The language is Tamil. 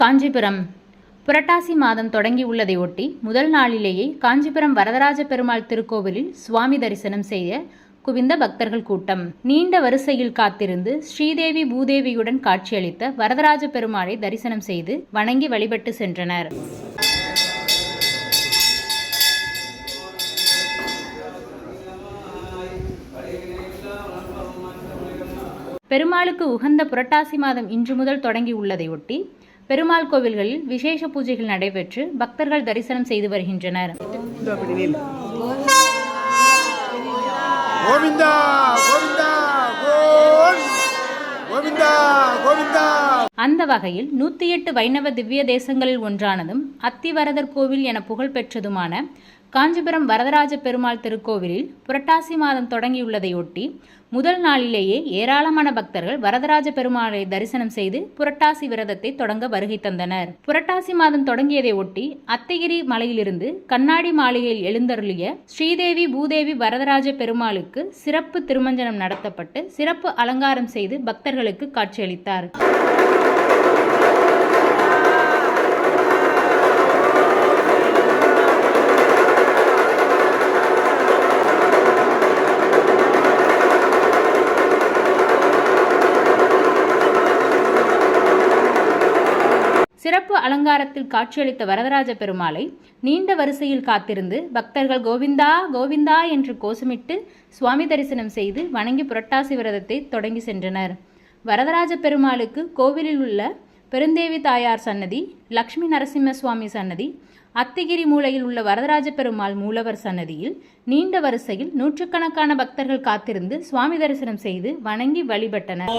காஞ்சிபுரம். புரட்டாசி மாதம் தொடங்கியுள்ளதை ஒட்டி முதல் நாளிலேயே காஞ்சிபுரம் வரதராஜ பெருமாள் திருக்கோவிலில் சுவாமி தரிசனம் செய்ய குவிந்த பக்தர்கள் கூட்டம். நீண்ட வரிசையில் காத்திருந்து ஸ்ரீதேவி பூதேவியுடன் காட்சியளித்த வரதராஜ பெருமாளை தரிசனம் செய்து வணங்கி வழிபட்டு சென்றனர். பெருமாளுக்கு உகந்த புரட்டாசி மாதம் இன்று முதல் தொடங்கி உள்ளதையொட்டி பெருமாள் கோவில்களில் விசேஷ பூஜைகள் நடைபெற்று பக்தர்கள் தரிசனம் செய்து வருகின்றனர். அந்த வகையில் நூற்றி எட்டு வைணவ திவ்ய தேசங்களில் ஒன்றானதும் அத்திவரதர் கோவில் என புகழ்பெற்றதுமான காஞ்சிபுரம் வரதராஜ பெருமாள் திருக்கோவிலில் புரட்டாசி மாதம் தொடங்கியுள்ளதையொட்டி முதல் நாளிலேயே ஏராளமான பக்தர்கள் வரதராஜ பெருமாளை தரிசனம் செய்து புரட்டாசி விரதத்தை தொடங்க வருகை தந்தனர். புரட்டாசி மாதம் தொடங்கியதை ஒட்டி அத்தகிரி மலையிலிருந்து கண்ணாடி மாளிகையில் எழுந்தருளிய ஸ்ரீதேவி பூதேவி வரதராஜ பெருமாளுக்கு சிறப்பு திருமஞ்சனம் நடத்தப்பட்டு சிறப்பு அலங்காரம் செய்து பக்தர்களுக்கு காட்சியளித்தார். சிறப்பு அலங்காரத்தில் காட்சியளித்த வரதராஜ பெருமாளை நீண்ட வரிசையில் காத்திருந்து பக்தர்கள் கோவிந்தா கோவிந்தா என்று கோஷமிட்டு சுவாமி தரிசனம் செய்து வணங்கி புரட்டாசி விரதத்தை தொடங்கி சென்றனர். வரதராஜ பெருமாளுக்கு கோவிலில் உள்ள பெருந்தேவி தாயார் சன்னதி லக்ஷ்மி நரசிம்ம சுவாமி சன்னதி அத்திகிரி மூலையில் உள்ள வரதராஜ பெருமாள் மூலவர் சன்னதியில் நீண்ட வரிசையில் நூற்றுக்கணக்கான பக்தர்கள் காத்திருந்து சுவாமி தரிசனம் செய்து வணங்கி வழிபட்டனர்.